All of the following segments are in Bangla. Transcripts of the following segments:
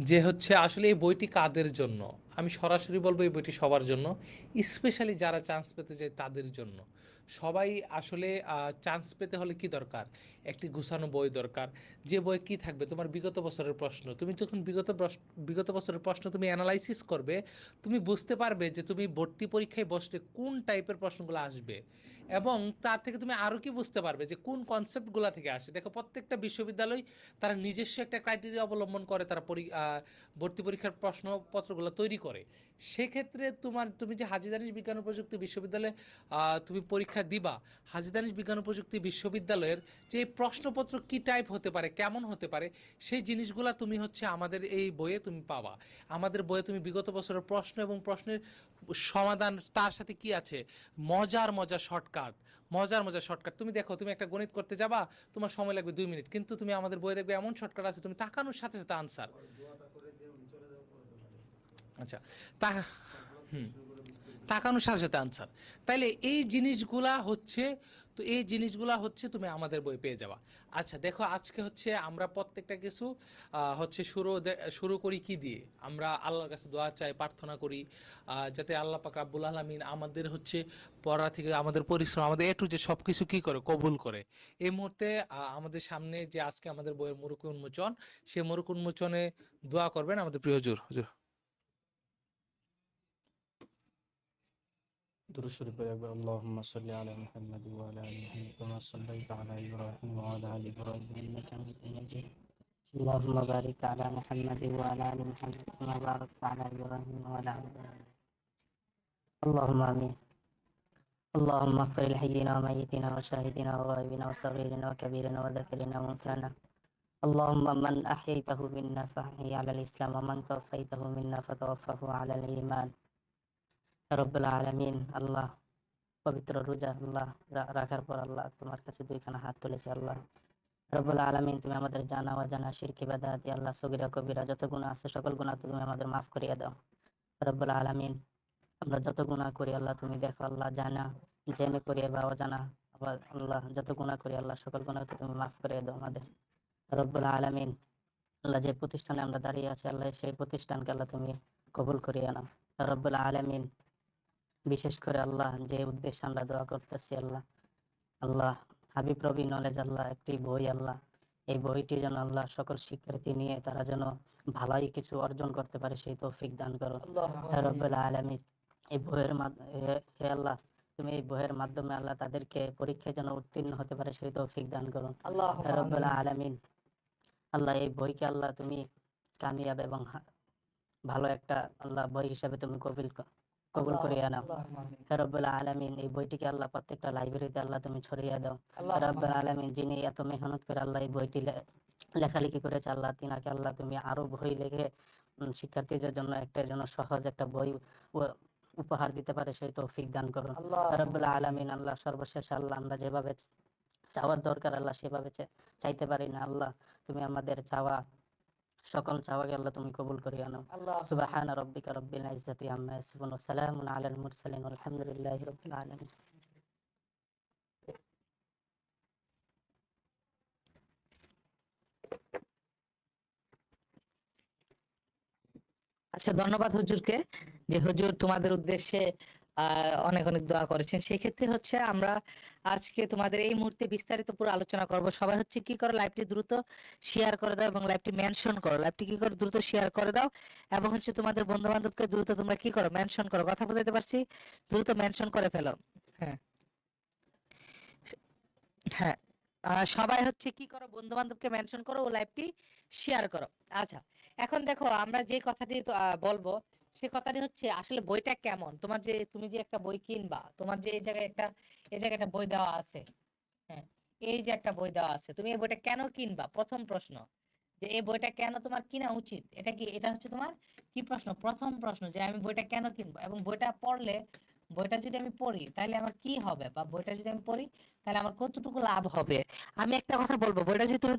যে হচ্ছে আসলে এই বইটি কাদের জন্য? আমি সরাসরি বলব এই বইটি সবার জন্য স্পেশালি যারা চান্স পেতে চায় তাদের জন্য। সবাই আসলে চান্স পেতে হলে কি দরকার? একটি গুছানো বই দরকার। যে বই কি থাকবে? তোমার বিগত বছরের প্রশ্ন। তুমি যখন বিগত বিগত বছরের প্রশ্ন তুমি অ্যানালাইসিস করবে, তুমি বুঝতে পারবে যে তুমি ভর্তি পরীক্ষায় বসলে কোন টাইপের প্রশ্নগুলো আসবে এবং তার থেকে তুমি আরও কি বুঝতে পারবে যে কোন কনসেপ্টগুলো থেকে আসে। দেখো, প্রত্যেকটা বিশ্ববিদ্যালয় তারা নিজস্ব একটা ক্রাইটেরিয়া অবলম্বন করে, তারা ভর্তি পরীক্ষার প্রশ্নপত্রগুলো তৈরি করে। সেক্ষেত্রে তোমার, তুমি যে হাজি দানিশ বিজ্ঞান প্রযুক্তি বিশ্ববিদ্যালয়ে তুমি পরীক্ষা দিবা। হাজি দানিশ বিজ্ঞান প্রযুক্তি বিশ্ববিদ্যালয়ের যে প্রশ্নপত্র কি টাইপ হতে পারে কেমন হতে পারে সেই জিনিসগুলো তুমি হচ্ছে আমাদের এই বইয়ে তুমি পাবা। আমাদের বইয়ে তুমি বিগত বছরের প্রশ্ন এবং প্রশ্নের সমাধান তার সাথে কি আছে? মজার মজার শর্টকাট মজার মজার শর্টকাট তুমি দেখো তুমি একটা গণিত করতে যাবা তোমার সময় লাগবে দুই মিনিট। কিন্তু তুমি আমাদের বইয়ে দেখবে এমন শর্টকাট আছে তুমি তাকানোর সাথে সাথে আনসার আচ্ছা তা হুম। তাকানোর সাথে সাথে আনসার তাইলে এই জিনিসগুলা হচ্ছে, তো এই জিনিসগুলা হচ্ছে তুমি আমাদের বই পেয়ে যাবা। আচ্ছা দেখো আজকে হচ্ছে আমরা প্রত্যেকটা কিছু হচ্ছে শুরু শুরু করি কি দিয়ে? আমরা আল্লাহর কাছে দোয়া চাই, প্রার্থনা করি যাতে আল্লাহ পাক রাব্বুল আলামিন আমাদের হচ্ছে পড়া থেকে, আমাদের পরিশ্রম, আমাদের এটু যে সব কিছু কি করে? কবুল করে। এই মুহূর্তে আমাদের সামনে যে আজকে আমাদের বইয়ের মুরুক উন্মোচন সে মুরুক উন্মোচনে দোয়া করবেন আমাদের প্রিয় হুজুর হুজুর। درود شریف اللهم صل على محمد وعلى آل محمد كما صليت على إبراهيم وعلى آل إبراهيم إنك حميد مجيد. اللهم بارك على محمد وعلى آل محمد كما باركت على إبراهيم وعلى آل إبراهيم. اللهم آمين. اللهم اغفر لحيينا وميتنا وشاهدنا وغائبنا وصغيرنا وكبيرنا وذكرنا وانثانا. اللهم من احييته منا فحي على الإسلام ومن توفيته منا فتوفه على الإيمان. রব্বুল আলমিন আল্লাহ, পবিত্র রোজা আল্লাহ রাখার পর আল্লাহ তোমার কাছে দুইখানা হাত তুলেছে আল্লাহ। রব্বুল আলমিন, তুমি আমাদের জানা অজানা শিরকি বেদাতি আল্লাহ, সগিরা, কবিরা, যত গুণা আছে, সকল গুণা তুমি আমাদের মাফ করিয়ে দাও। রব্বুল আলমিন, আমরা যত গুণা করি আল্লাহ, তুমি দেখো আল্লাহ জানা, জেনে করিয়ে বা অজানা, আবার আল্লাহ যত গুণা করি আল্লাহ, সকল গুণা তো তুমি মাফ করিয়ে দাও আমাদের। রব্বুল আলমিন, আল্লাহ যে প্রতিষ্ঠানে আমরা দাঁড়িয়ে আছি, আল্লাহ সেই প্রতিষ্ঠানকে আল্লাহ তুমি কবুল করিয়ে নাও। রব্বুল আলমিন বিশেষ করে আল্লাহ যে উদ্দেশ্যে আমরা দোয়া করতেছি আল্লাহ। আল্লাহ হাবিব রবি নলেজ আল্লাহ একটি বই আল্লাহ। এই বইটি যেন আল্লাহ সকল শিক্ষার্থী নিয়ে তারা যেন ভালোই কিছু অর্জন করতে পারে সেই তৌফিক দান করো রব্বুল আলামিন এই বইয়ের মাধ্যমে হে আল্লাহ তুমি এই বইয়ের মাধ্যমে আল্লাহ তাদেরকে পরীক্ষায় যেন উত্তীর্ণ হতে পারে সেই তৌফিক দান করো হে রব্বুল আলামিন আল্লাহ এই বইকে আল্লাহ তুমি কামিয়াব এবং ভালো একটা আল্লাহ বই হিসাবে তুমি কবিল ক- কবুল করিয়া নাও। রব্বুল আলামিন এই বইটিকে আল্লাহ প্রত্যেকটা লাইব্রেরিতে আল্লাহ তুমি ছড়িয়ে দাও। রব্বুল আলামিন যিনি এত মেহনত করে আল্লাহ এই বইটি লেখালেখি করেছে আল্লাহ তিনাকে আল্লাহ তুমি আরও বই লেখে শিক্ষার্থীদের জন্য একটা যেন সহজ একটা বই উপহার দিতে পারে সেই তৌফিক দান করুন। রব্বুল আলামিন আল্লাহ সর্বশেষ আল্লাহ আমরা যেভাবে চাওয়ার দরকার আল্লাহ সেভাবে চাইতে পারি না। আল্লাহ তুমি আমাদের চাওয়া সকল চাওয়াকে আল্লাহ তুমি কবুল করে আনো সুবাহান রব্বিকা রব্বিল ইজ্জতি আম্মা ইয়াসিফুন ওয়া সালামুন আলাল মুরসালিন। আলহামদুলিল্লাহি রাব্বিল আলামিন। আচ্ছা ধন্যবাদ হুজুরকে যে হুজুর তোমাদের উদ্দেশ্যে অনেক অনেক দোয়া করেছেন। সেই ক্ষেত্রে হচ্ছে আমরা আজকে তোমাদের এই মুহূর্তে বিস্তারিত পুরো আলোচনা করব। সবাই হচ্ছে কি করো লাইভটি দ্রুত শেয়ার করে দাও এবং লাইভটি মেনশন করো। লাইভটি কি করো, দ্রুত শেয়ার করে দাও এবং হচ্ছে তোমাদের বন্ধু বান্ধবকে দ্রুত তোমরা কি করো মেনশন করো। কথা বুঝাইতে পারছি? দ্রুত মেনশন করে ফেলো। হ্যাঁ। হ্যাঁ। সবাই হচ্ছে কি করো বন্ধু বান্ধবকে মেনশন করো ও লাইভটি শেয়ার করো। আচ্ছা এখন দেখো আমরা যে কথাটি বলব সে কথাটি হচ্ছে, আসলে বইটা কেমন? তোমার যে, তুমি যে একটা বই কিনবা, তোমার যে এই জায়গায় একটা, এই জায়গায় একটা বই দেওয়া আছে হ্যাঁ এই যে একটা বই দেওয়া আছে, তুমি এই বইটা কেন কিনবা? প্রথম প্রশ্ন, যে এই বইটা কেন তোমার কিনা উচিত? এটা কি, এটা হচ্ছে তোমার কি প্রশ্ন? প্রথম প্রশ্ন যে আমি বইটা কেন কিনবো? এবং বইটা পড়লে বইটা যদি আমি পড়ি, তাহলে আমার কি হবে? বা বইটা যদি আমি পড়ি, তাহলে আমার কতটুকু লাভ হবে? আমি একটা কথা বলব, বইটা যদি তুমি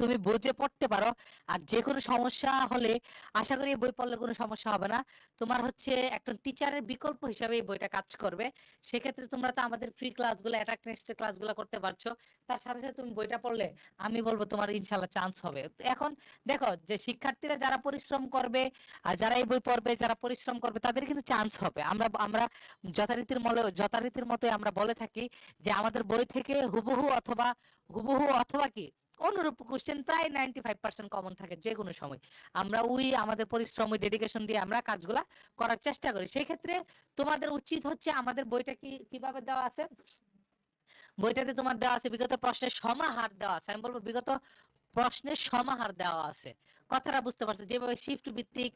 তুমি বুঝে পড়তে পারো, আর যে কোনো সমস্যা হলে, আশা করি বই পড়লে কোনো সমস্যা হবে না। তোমার হচ্ছে একটা টিচারের বিকল্প হিসাবে এই বইটা কাজ করবে। সেক্ষেত্রে তোমরা তো আমাদের ফ্রি ক্লাসগুলো অ্যাটাক ক্লাসগুলো করতে পারছ। তার সাথে সাথে তুমি বইটা পড়লে, আমি বলব তোমার ইনশাল্লাহ চান্স হবে। এখন দেখো যে শিক্ষার্থীরা যারা পরিশ্রম করবে, আর যারা এই বই পড়বে, যারা পরিশ্রম করবে, তাদের কিন্তু চান্স হবে। আমরা আমরা যথারীতির মলে যথারীতির মতোই আমরা বলে থাকি যে আমাদের বই থেকে হুবহু অথবা হুবহু অথবা কি? অনুরূপ কোশ্চেন প্রায় নাইনটি ফাইভ পার্সেন্ট কমন থাকে যে কোনো সময়। আমরা ওই আমাদের পরিশ্রম, ওই ডেডিকেশন দিয়ে আমরা কাজগুলা করার চেষ্টা করি। সেই ক্ষেত্রে তোমাদের উচিত হচ্ছে আমাদের বইটা কি, কীভাবে দেওয়া আছে? বইটাতে তোমার দেওয়া আছে বিগত প্রশ্নের সমাহার দেওয়া আছে। আমি বলব বিগত প্রশ্নের সমাহার দেওয়া আছে। কথাটা বুঝতে পারছ যেভাবে শিফট ভিত্তিক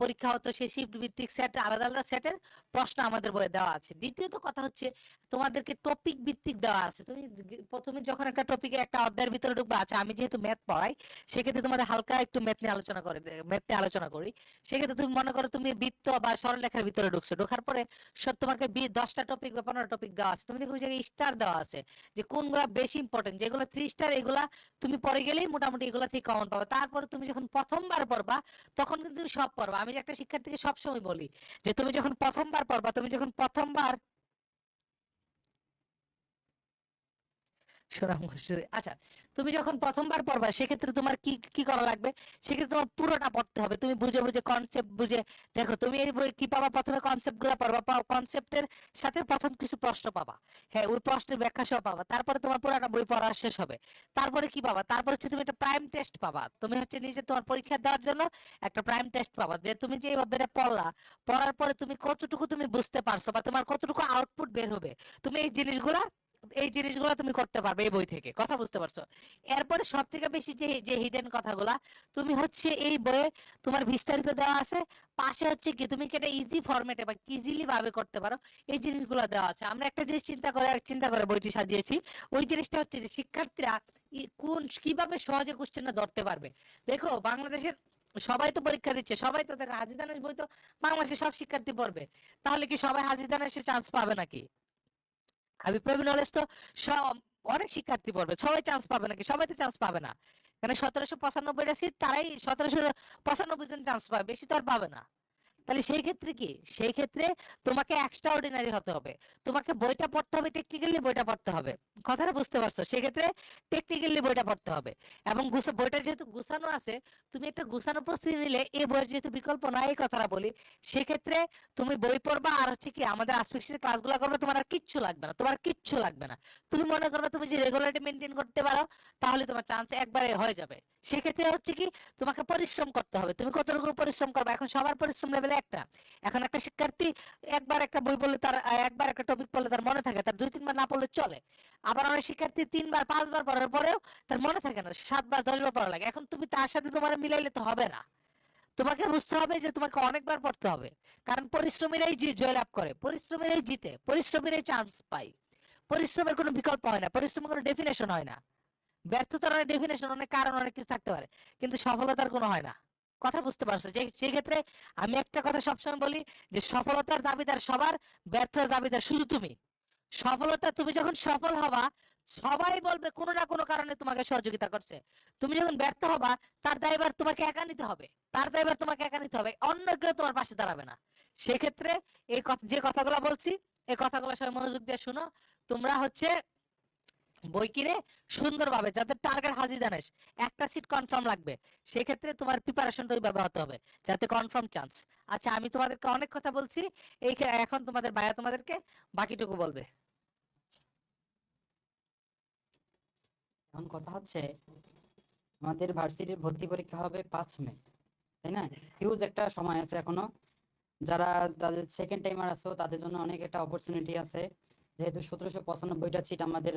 পরীক্ষা হতো, সেই শিফট ভিত্তিক সেট আলাদা আলাদা সেটের প্রশ্ন আমাদের বইয়ে দেওয়া আছে। দ্বিতীয়ত কথা হচ্ছে, তোমাদেরকে টপিক ভিত্তিক দেওয়া আছে। তুমি প্রথমে যখন একটা টপিকে একটা অধ্যায়ের ভিতরে ঢুকবে আচ্ছা আমি যেহেতু ম্যাথ পড়াই, সেক্ষেত্রে তোমাদের হালকা একটু ম্যাথ নিয়ে আলোচনা করে ম্যাথ নিয়ে আলোচনা করি। সেক্ষেত্রে তুমি মনে করো তুমি বৃত্ত বা সরলরেখার ভিতরে ঢুকছো, ঢোকার পরে সব তোমাকে দশটা টপিক বা পনেরো টপিক দেওয়া আছে। তুমি দেখো ওই জায়গায় স্টার দেওয়া আছে যে কোনগুলা বেশি ইম্পর্টেন্ট যেগুলো থ্রি স্টার এগুলা তুমি পরে গেলেই মোটামুটি এগুলা থেকে কমন পাবে। তারপরে তুমি যখন প্রথমবার পড়বা, তখন কিন্তু তুমি সব পড়বা। আমি একটা শিক্ষার্থীকে সবসময় বলি যে, তুমি যখন প্রথমবার পড়বা, তুমি যখন প্রথমবার সোনামুখী আচ্ছা তুমি যখন প্রথমবার পড়বা, সেক্ষেত্রে তোমার কি কি করা লাগবে? সেক্ষেত্রে তোমার পুরোটা পড়তে হবে। তুমি বুঝে বুঝে কনসেপ্ট বুঝে দেখো, তুমি এই বই কি পাবা? প্রথমে কনসেপ্ট পড়বা। কনসেপ্টের সাথে প্রথম কিছু প্রশ্ন পাবা। হ্যাঁ ওই প্রশ্নের ব্যাখ্যা পাবা। তারপরে তোমার পুরোটা বই পড়া শেষ হবে। তারপরে কি পাবা? তারপর হচ্ছে তুমি একটা প্রাইম টেস্ট পাবা। তুমি হচ্ছে নিজে তোমার পরীক্ষা দেওয়ার জন্য একটা প্রাইম টেস্ট পাবা। যে তুমি যে অধ্যায়টা পড়লা, পড়ার পরে তুমি কতটুকু তুমি বুঝতে পারছ বা তোমার কতটুকু আউটপুট বের হবে? তুমি এই জিনিসগুলা এই জিনিসগুলো তুমি করতে পারবে এই বই থেকে, কথা বুঝতে পারছ? এরপরে সব থেকে বেশি যে যে হিডেন কথাগুলা, তুমি হচ্ছে এই বইয়ে তোমার বিস্তারিত দেওয়া আছে, পাশে হচ্ছে কি তুমি কি এটা ইজি ফরম্যাটে বা ইজিলি ভাবে করতে পারো, এই জিনিসগুলো দেওয়া আছে। আমরা একটা জিনিস চিন্তা করে চিন্তা করে বইটি সাজিয়েছি, ওই জিনিসটা হচ্ছে যে শিক্ষার্থীরা কোন, কীভাবে সহজে কোশ্চেনটা ধরতে পারবে? দেখো, বাংলাদেশের সবাই তো পরীক্ষা দিচ্ছে, সবাই তো দেখো হাজিদানের বই তো বাংলাদেশের সব শিক্ষার্থী পড়বে, তাহলে কি সবাই হাজিদানের সে চান্স পাবে নাকি? আবিপ্লবী নলেজ তো সব, অনেক শিক্ষার্থী পড়বে। সবাই চান্স পাবে নাকি? সবাই তো চান্স পাবে না। কেন সতেরোশো পঁচানব্বইটা সিট তারাই সতেরোশো পঁচানব্বই জন চান্স পাবে বেশি তো আর পাবে না। তাহলে সেই ক্ষেত্রে কি? সেই ক্ষেত্রে তোমাকে এক্সট্রা অর্ডিনারি হতে হবে। তোমাকে বইটা পড়তে হবে টেকনিক্যালি বইটা পড়তে হবে। কথাটা বুঝতে পারছ? সেক্ষেত্রে টেকনিক্যালি বইটা পড়তে হবে। এবং বইটা যেহেতু গুছানো আছে, তুমি একটা গুছানো প্রস্তুতি নিলে, এই বইয়ের যেহেতু বিকল্প নাই, এই কথাটা বলি, সেক্ষেত্রে তুমি বই পড়বা আর হচ্ছে কি, আমাদের আসপেক্সের ক্লাসগুলো করবে, তোমার আর কিচ্ছু লাগবে না, তোমার কিচ্ছু লাগবে না। তুমি মনে করবে তুমি যে রেগুলারিটি মেনটেন করতে পারো, তাহলে তোমার চান্স একবারে হয়ে যাবে। সেক্ষেত্রে হচ্ছে কি, তোমাকে পরিশ্রম করতে হবে। তুমি কতটুকু পরিশ্রম করবে? এখন সবার পরিশ্রম লেভেলে একটা। এখন একটা শিক্ষার্থী একবার একটা বই পড়লে তার, একবার একটা টপিক পড়লে তার মনে থাকে, তার দুই তিনবার না পড়লে চলে। আবার অনেক শিক্ষার্থী তিনবার, পাঁচবার পড়ার পরেও তার মনে থাকে না, সাতবার, দশবার পড়া লাগে। এখন তুমি তার সাথে তোমার মিলাইলে তো হবে না। তোমাকে বুঝতে হবে যে তোমাকে অনেকবার পড়তে হবে। কারণ পরিশ্রমীরাই জি- জয়লাভ করে। পরিশ্রমীরাই জিতে। পরিশ্রমীরাই চান্স পায়। পরিশ্রমের কোনো বিকল্প হয় না। পরিশ্রমের কোনো ডেফিনেশন হয় না। ব্যর্থতার অনেক ডেফিনেশন অনেক কারণ, অনেক কিছু থাকতে পারে। কিন্তু সফলতার কোনো হয় না। কথা বুঝতে পারছ। যে, সেই ক্ষেত্রে আমি একটা কথা সবসময় বলি যে, সফলতার দাবিদার সবার, ব্যর্থতার দাবিদার শুধু তুমি। সফলতা, তুমি যখন সফল হবা, সবাই বলবে কোনো না কোনো কারণে তোমাকে সহযোগিতা করছে। তুমি যখন ব্যর্থ হবা, তার দায়ভার তোমাকে একা নিতে হবে। তার দায়ভার তোমাকে একা নিতে হবে। অন্য কেউ তোমার পাশে দাঁড়াবে না। সেক্ষেত্রে এই কথা, যে কথাগুলো বলছি, এই কথাগুলো সবাই মনোযোগ দিয়ে শুনো। তোমরা হচ্ছে বই কিনে সুন্দরভাবে যাদের টার্গেট হাজির জানিস, একটা সিট কনফার্ম লাগবে। সেক্ষেত্রে তোমার প্রিপারেশনটা ওইভাবে হতে হবে, যাতে কনফার্ম চান্স আচ্ছা আমি তোমাদেরকে অনেক কথা বলছি, এই এখন তোমাদের ভাইয়া তোমাদেরকে বাকিটুকু বলবে। এখন কথা হচ্ছে, আমাদের ভার্সিটির ভর্তি পরীক্ষা হবে পাঁচ মে, তাই না? হিউজ একটা সময় আছে এখনও। যারা তাদের সেকেন্ড টাইমার আছো, তাদের জন্য অনেক একটা অপরচুনিটি আছে। যেহেতু সতেরোশো পঁচানব্বইটা সিট আমাদের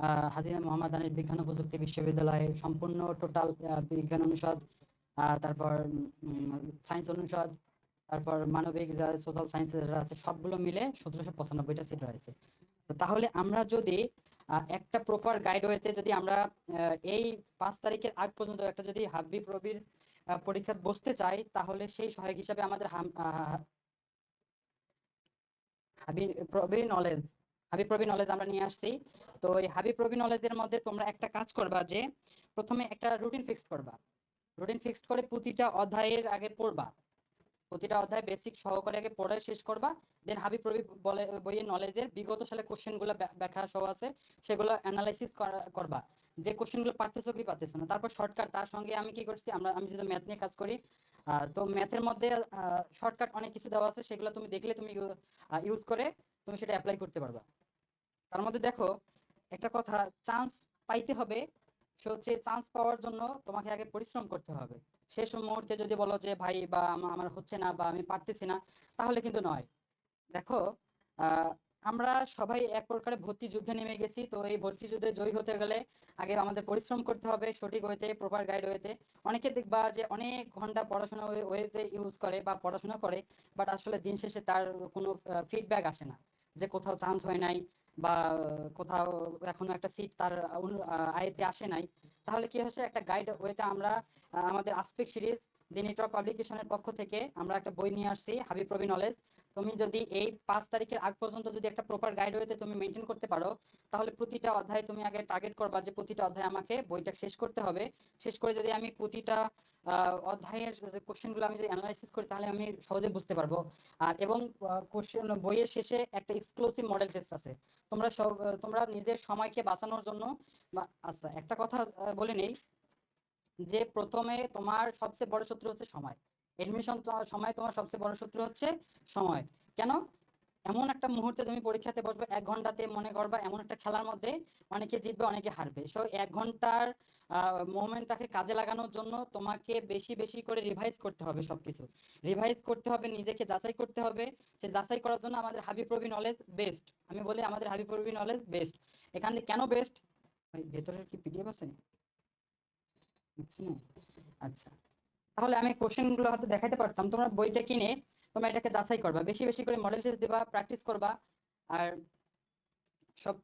আহ, হাজি মোহাম্মদ আলী বিজ্ঞান ও প্রযুক্তি বিশ্ববিদ্যালয়ে সম্পূর্ণ টোটাল বিজ্ঞান অনুষদ তারপর সায়েন্স অনুষদ তারপর মানবিক যারা সোশ্যাল সায়েন্স আছে সবগুলো মিলে সতেরোশো পঁচানব্বইটা সিট রয়েছে। তাহলে আমরা যদি একটা প্রপার গাইড ওয়েতে যদি আমরা এই পাঁচ তারিখের আগ পর্যন্ত একটা যদি হাব্বি প্রবির পরীক্ষা বসতে চাই তাহলে সেই সহায়ক হিসাবে আমাদের হাবি প্রবি নলেজ হাবি প্রবি নলেজ আমরা নিয়ে আসছি। তো এই হাবি প্রবি নলেজের মধ্যে তোমরা একটা কাজ করবা যে, প্রথমে একটা রুটিন ফিক্সড করবা। রুটিন ফিক্সড করে প্রতিটা অধ্যায়ের আগে পড়বা। প্রতিটা অধ্যায় বেসিক সহকারে আগে পড়ে শেষ করবা। দেন হাবি প্রবি বলে, বইয়ের নলেজের বিগত সালে কোশ্চেনগুলো ব্যাখ্যা সহ আছে, সেগুলো অ্যানালাইসিস করবা। যে কোশ্চেনগুলো পারতেছো কি পারতেছো না, তারপর শর্টকাট তার সঙ্গে আমি কি করছি, আমরা, আমি যেহেতু ম্যাথ নিয়ে কাজ করি তো ম্যাথের মধ্যে শর্টকাট অনেক কিছু দেওয়া আছে, সেগুলো তুমি দেখলে তুমি ইউজ করে তুমি সেটা অ্যাপ্লাই করতে পারবা। তার মধ্যে দেখো, একটা কথা চান্স পাইতে হবে, সে হচ্ছে চান্স পাওয়ার জন্য তোমাকে আগে পরিশ্রম করতে হবে। শেষ মুহূর্তে যদি বলো যে, ভাই, বা আমার হচ্ছে না, বা আমি পারতেছি না, তাহলে কিন্তু নয়। দেখো আমরা সবাই এক প্রকারে ভর্তি যুদ্ধে নেমে গেছি, তো এই ভর্তি যুদ্ধে জয়ী হতে গেলে আগে আমাদের পরিশ্রম করতে হবে, সঠিক হইতে প্রপার গাইড হইতে। অনেকে দেখবা যে, অনেক ঘণ্টা পড়াশোনা ওয়েতে ইউজ করে বা পড়াশোনা করে বাট আসলে দিন শেষে তার কোনো ফিডব্যাক আসে না, যে কোথাও চান্স হয় নাই বা কোথাও এখনও একটা সিট তার আয়তে আসে নাই, তাহলে কি হচ্ছে একটা গাইড ওয়েতে আমরা আমাদের আসপেক্ট সিরিজ দি নেটওয়ার্ক পাবলিকেশনের পক্ষ থেকে আমরা একটা বই নিয়ে আসছি হাবি প্রবি নলেজ তুমি যদি এই পাঁচ তারিখের আগ পর্যন্ত যদি একটা প্রপার গাইড ওয়েতে তুমি মেনটেন করতে পারো, তাহলে প্রতিটা অধ্যায় তুমি আগে টার্গেট করবা যে প্রতিটা অধ্যায় আমাকে বইটা শেষ করতে হবে। শেষ করে যদি আমি প্রতিটা অধ্যায়ের কোশ্চেনগুলো আমি যদি অ্যানালাইসিস করি, তাহলে আমি সহজে বুঝতে পারব। আর এবং কোশ্চেন বইয়ের শেষে একটা এক্সক্লুসিভ মডেল টেস্ট আছে। তোমরা সব, তোমরা নিজের সময়কে বাঁচানোর জন্য আচ্ছা একটা কথা বলে নেই। যে প্রথমে তোমার সবচেয়ে বড় শত্রু হচ্ছে সময়। এডমিশন সময় তোমার সবচেয়ে বড় শত্রু হচ্ছে সময়। কেন? এমন একটা মুহূর্তে তুমি পরীক্ষাতে বসবে, এক ঘন্টাতে মনে করবা এমন একটা খেলার মধ্যে অনেকে জিতবে, অনেকে হারবে। সো এক ঘণ্টার মোমেন্টটাকে কাজে লাগানোর জন্য তোমাকে বেশি বেশি করে রিভাইজ করতে হবে সবকিছু। রিভাইজ করতে হবে, নিজেকে যাচাই করতে হবে। সে যাচাই করার জন্য আমাদের হাবি প্রবি নলেজ বেস্ট আমি বলি আমাদের হাবি প্রবি নলেজ বেস্ট এখান থেকে কেন বেস্ট ভেতরের কি পিডিএফ আছে? আচ্ছা। তাহলে আমি কোশ্চেনগুলো হয়তো দেখাতে পারতাম। তোমরা বইটা কিনে তোমরা এটাকে যাচাই করবা। বেশি বেশি করে মডেল টেস্ট দেবা প্র্যাকটিস করবা, আর সব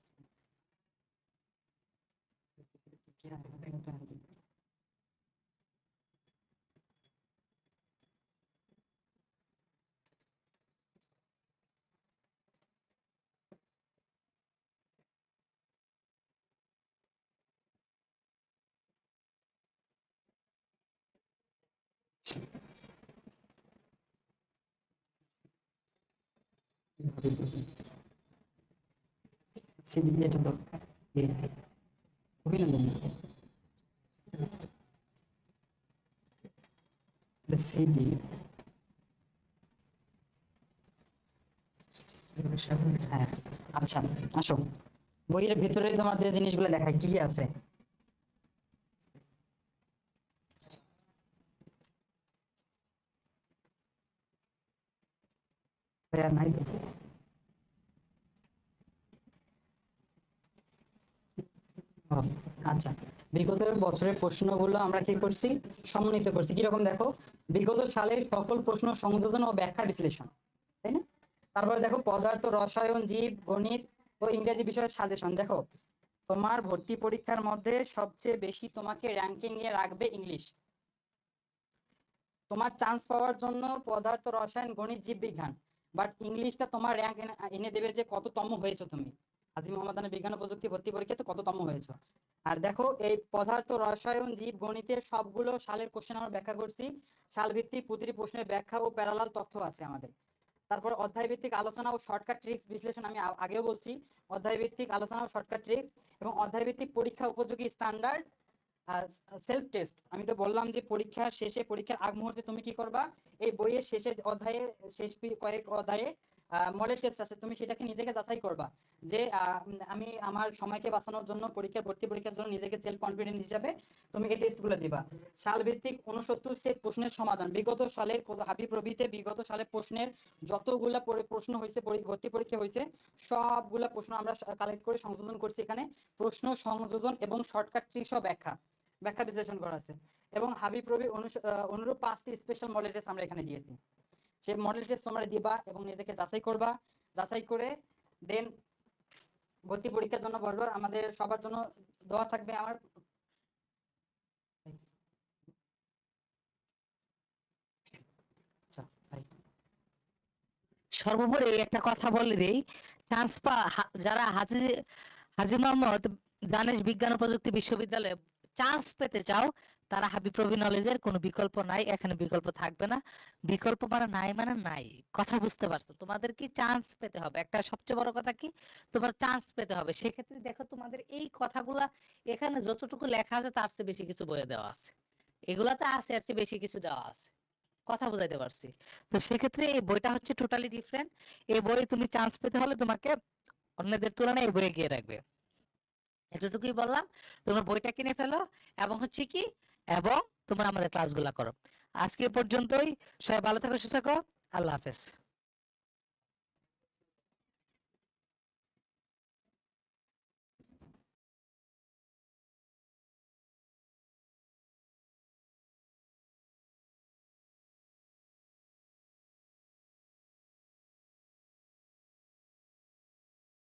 সিডি হ্যাঁ আচ্ছা আসো বইয়ের ভেতরে তোমাদের জিনিসগুলো দেখায় কি কি আছে নাই তো ও, আচ্ছা বিগত বছরের প্রশ্নগুলো আমরা কি করছি? সমন্বিত করছি। কীরকম দেখো? বিগত সালের সকল প্রশ্ন সংযোজন ও ব্যাখ্যা বিশ্লেষণ, তাই না? তারপরে দেখো, পদার্থ, রসায়ন, জীব, গণিত ও ইংরেজি বিষয়ের সাজেশন দেখো, তোমার ভর্তি পরীক্ষার মধ্যে সবচেয়ে বেশি তোমাকে র্যাঙ্কিং এ রাখবে ইংলিশ। তোমার চান্স পাওয়ার জন্য পদার্থ, রসায়ন, গণিত, জীব, বিজ্ঞান। বাট ইংলিশটা তোমার র্যাঙ্ক এনে দেবে যে কততম হয়েছো তুমি। আজি মোহাম্মদ বিজ্ঞান ও প্রযুক্তি ভর্তি পরীক্ষাতে কততম হয়েছে? আর দেখো, এই পদার্থ রসায়ন, জীব গণিতের সবগুলো সালের কোশ্চেন আমরা ব্যাখ্যা করছি। সাল ভিত্তিক প্রতিটি প্রশ্নের ব্যাখ্যা ও প্যারালাল তথ্য আছে আমাদের। তারপর অধ্যায় ভিত্তিক আলোচনা ও শর্টকাট ট্রিক্স বিশ্লেষণ আমি আগেও বলছি। অধ্যায় ভিত্তিক আলোচনা ও শর্টকাট ট্রিক্স এবং অধ্যায় ভিত্তিক পরীক্ষা উপযোগী স্ট্যান্ডার্ড সেলফ টেস্ট আমি তো বললাম যে পরীক্ষার শেষে, পরীক্ষার আগ মুহূর্তে তুমি কি করবা? এই বইয়ের শেষের অধ্যায়ে, শেষ কয়েক অধ্যায়ে মডেল টেস্ট আছে, তুমি সেটাকে নিজেকে যাচাই করবা। যে আমি আমার সময়কে বাঁচানোর জন্য পরীক্ষার, ভর্তি পরীক্ষার জন্য নিজেকে সেলফ কনফিডেন্স হিসাবে তুমি এই টেস্টগুলো দিবা। সাল ভিত্তিক উনসত্তর সেট প্রশ্নের সমাধান। বিগত সালের হাবি প্রবিতে বিগত সালের প্রশ্নের যতগুলা প্রশ্ন হয়েছে ভর্তি পরীক্ষা হয়েছে সবগুলা প্রশ্ন আমরা কালেক্ট করে সংযোজন করছি এখানে। প্রশ্ন সংযোজন এবং শর্টকাট ট্রিক সব ব্যাখ্যা। ব্যাখ্যা বিশ্লেষণ করা আছে। এবং হাবি প্রবি অনুরূপ পাঁচটি স্পেশাল মডেল টেস্ট আমরা এখানে দিয়েছি। সেই মডেল টেস্ট তোমরা দিবা এবং নিজেকে যাচাই করবা। যাচাই করে দেন ভর্তি পরীক্ষার জন্য বসবা। আমাদের সবার জন্য দোয়া থাকবে আমার। আচ্ছা সর্বোপরি একটা কথা বলে দেই। পা যারা হাজি হাজি মোহাম্মদ দানেশ বিজ্ঞান প্রযুক্তি বিশ্ববিদ্যালয়ে চান্স পেতে চাও তারা হাবি প্রবি নলেজের কোনো বিকল্প নাই, এখানে বিকল্প থাকবে না। বিকল্প মানে নাই মানে নাই, কথা বুঝতে পারছ। তোমাদের কি চান্স পেতে হবে? একটা সবচেয়ে বড় কথা কি? তোমার চান্স পেতে হবে। সেক্ষেত্রে দেখো তোমাদের এই কথাগুলা এখানে যতটুকু লেখা আছে তার চেয়ে বেশি কিছু বইয়ে দেওয়া আছে। এগুলাতে আছে, এর চেয়ে বেশি কিছু দেওয়া আছে। কথা বুঝাইতে পারছি। তো সেক্ষেত্রে এই বইটা হচ্ছে টোটালি ডিফারেন্ট এই বই তুমি চান্স পেতে হলে তোমাকে অন্যদের তুলনায় এই বইয়ে গিয়ে রাখবে এতটুকুই বললাম। তোমরা বইটা কিনে ফেলো এবং হচ্ছে কি এবং তোমরা আমাদের ক্লাসগুলো করো। আজকে পর্যন্তই। সবাই ভালো থাকো সুস্থ থাকো। আল্লাহ হাফেজ।